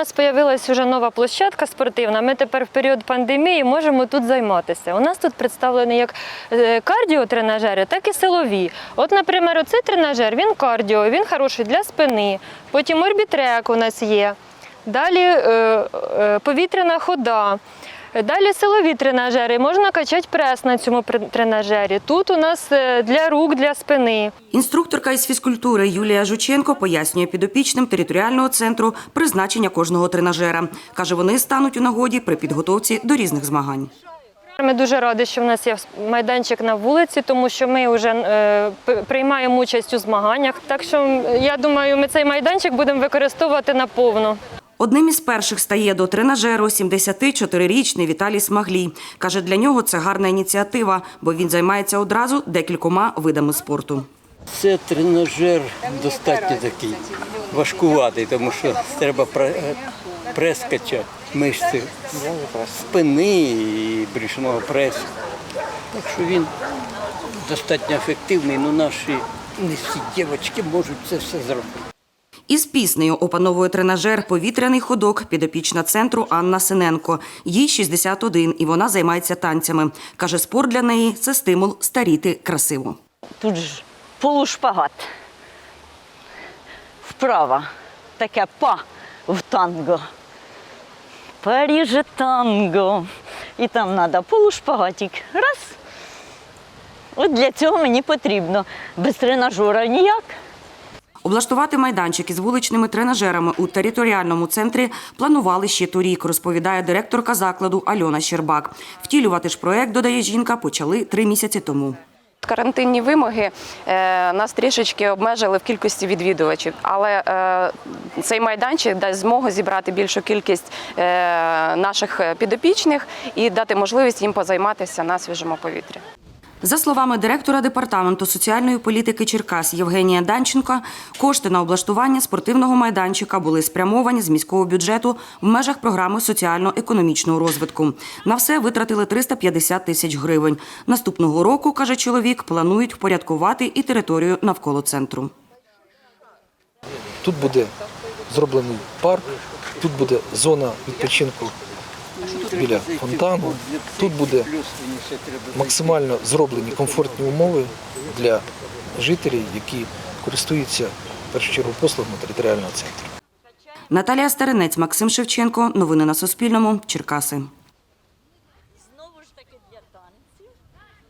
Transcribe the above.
нас з'явилася вже нова площадка спортивна. Ми тепер в період пандемії можемо тут займатися. У нас тут представлені як е, кардіотренажери, так і силові. От, наприклад, оцей тренажер, він кардіо, він хороший для спини. Потім орбітрек у нас є. Далі е, е, повітряна хода. Далі силові тренажери. Можна качати прес на цьому тренажері. Тут у нас е, для рук, для спини. Інструкторка із фізкультури Юлія Жученко пояснює підопічним територіального центру призначення кожного тренажера. Каже, вони стануть у нагоді при підготовці до різних змагань. Ми дуже раді, що в нас є майданчик на вулиці, тому що ми вже е, приймаємо участь у змаганнях. Так що я думаю, ми цей майданчик будемо використовувати наповну. Одним із перших стає до тренажеру 74-річний Віталій Смаглій. Каже, для нього це гарна ініціатива, бо він займається одразу декількома видами спорту. Це тренажер достатньо такий важкуватий, тому що треба пре- прес качати, мишці спини і брюшного пресу. Так що він достатньо ефективний, але наші не всі дівчатки можуть це все зробити. Із піснею опановує тренажер повітряний ходок підопічна центру Анна Синенко. Їй 61, і вона займається танцями. Каже, спорт для неї це стимул старіти красиво. Тут ж полушпагат. Вправо. Таке па в танго. Паріже танго. І там треба полушпагатик. Раз. От для цього мені потрібно. Без тренажера ніяк. Облаштувати майданчик із вуличними тренажерами у територіальному центрі планували ще торік, розповідає директорка закладу Альона Щербак. Втілювати ж проект, додає жінка, почали три місяці тому. Карантинні вимоги е, нас трішечки обмежили в кількості відвідувачів, але е, цей майданчик дасть змогу зібрати більшу кількість е, наших підопічних і дати можливість їм позайматися на свіжому повітрі. За словами директора департаменту соціальної політики Черкас Євгенія Данченка, кошти на облаштування спортивного майданчика були спрямовані з міського бюджету в межах програми соціально-економічного розвитку. На все витратили 350 тисяч гривень. Наступного року, каже чоловік, планують впорядкувати і територію навколо центру. Тут буде зроблений парк, тут буде зона відпочинку біля фонтану. Тут буде максимально зроблені комфортні умови для жителів, які користуються в першу чергу послугами територіального центру. Наталія Старинець, Максим Шевченко. Новини на Суспільному. Черкаси.